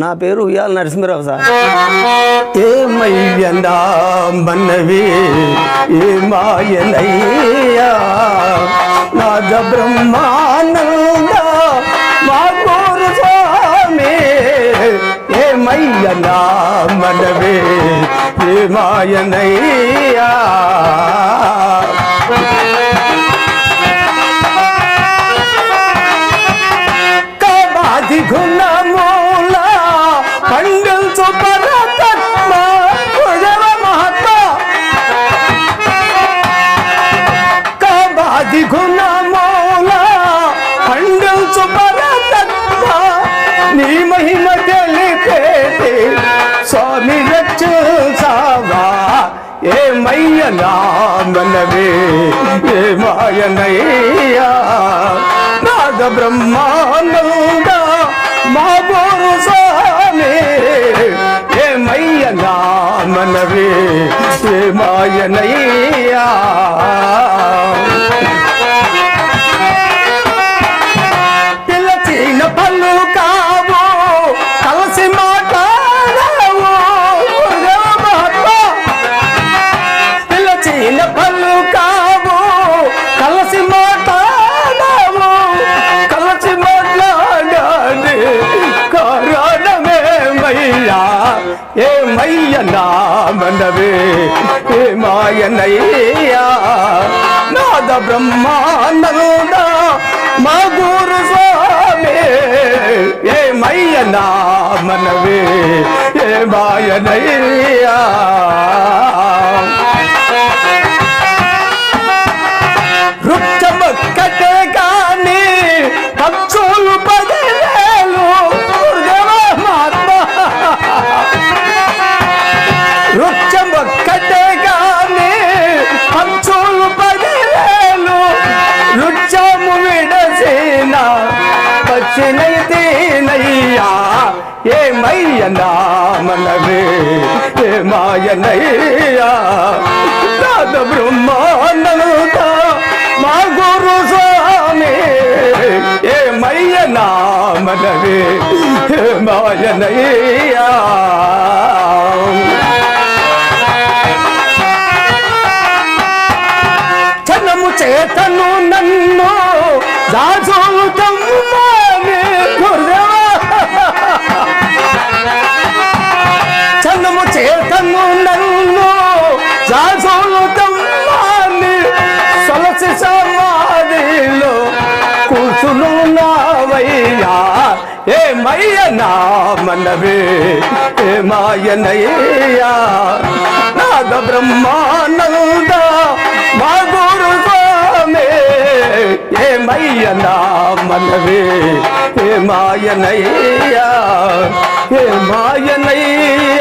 నా పేరు ఉయ్యాల నరసింహరావు సార్. ఏమయ్యనా మన్నవి ఏ మాయనయ్యా నాద బ్రహ్మానంద మా గురు స్వామి. ఏమయ్యనా మనవి? ఏ నీ మహిమ తెలిపేది స్వామి రక్షావా ఏ మయ్యనా మనవే ఏ మాయనయ్యా? నాద బ్రహ్మానంద మా బోరు స్వామి ఏ మయ్యనా మనవే ఏ మాయనయ్యా? మయ్యనా మనవే ఏ మాయనయ్యా నాద బ్రహ్మానంద మా గురు స్వామి ఏ మయ్యనా పచ్చినైతేనయ్యా ఏ మయ్యనా మనవే ఏ మాయనయ్యా. నాద బ్రహ్మానంద మా గురు స్వామి ఏ మయ్యనా మనవే ఏ మాయనయ్యా. చనము చేతను నావయ్యా ఏ మయ్యనా మనవే ఏ మాయనయ్యా. నాద బ్రహ్మానంద మా గురు స్వామి ఏ మయ్యనా మనవే ఏ మాయనయ్యా ఏ మాయనయ్యా.